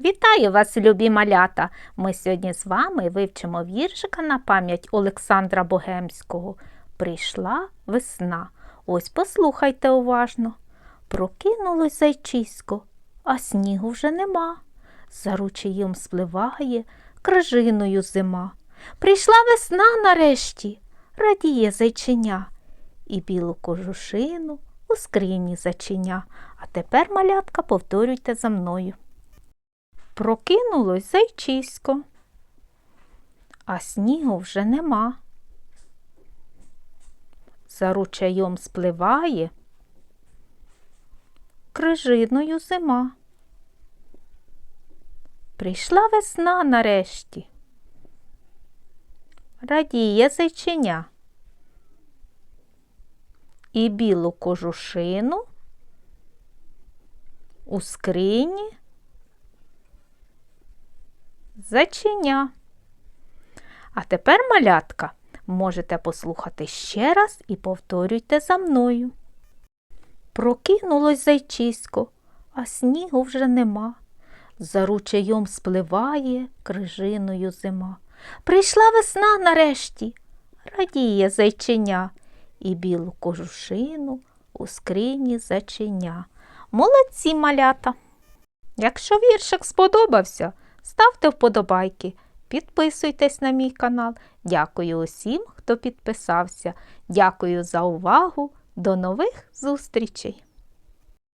Вітаю вас, любі малята! Ми сьогодні з вами вивчимо віршика на пам'ять Олександра Богемського. Прийшла весна. Ось послухайте уважно. Прокинулось зайчисько, а снігу вже нема. За ручаєм спливає крижиною зима. Прийшла весна нарешті, радіє зайчиня, і білу кожушину у скрині зачиня. А тепер, малятка, повторюйте за мною. Прокинулось зайчисько, а снігу вже нема. За ручаєм спливає крижиною зима. Прийшла весна нарешті. Радіє зайчиня. І білу кожушину у скрині зачиня. А тепер, малятка, можете послухати ще раз і повторюйте за мною. Прокинулось зайчисько, а снігу вже нема. За ручаєм спливає крижиною зима. Прийшла весна нарешті, радіє зайчиня, і білу кожушину у скрині зачиня. Молодці малята! Якщо віршик сподобався, ставте вподобайки, підписуйтесь на мій канал. Дякую усім, хто підписався. Дякую за увагу. До нових зустрічей!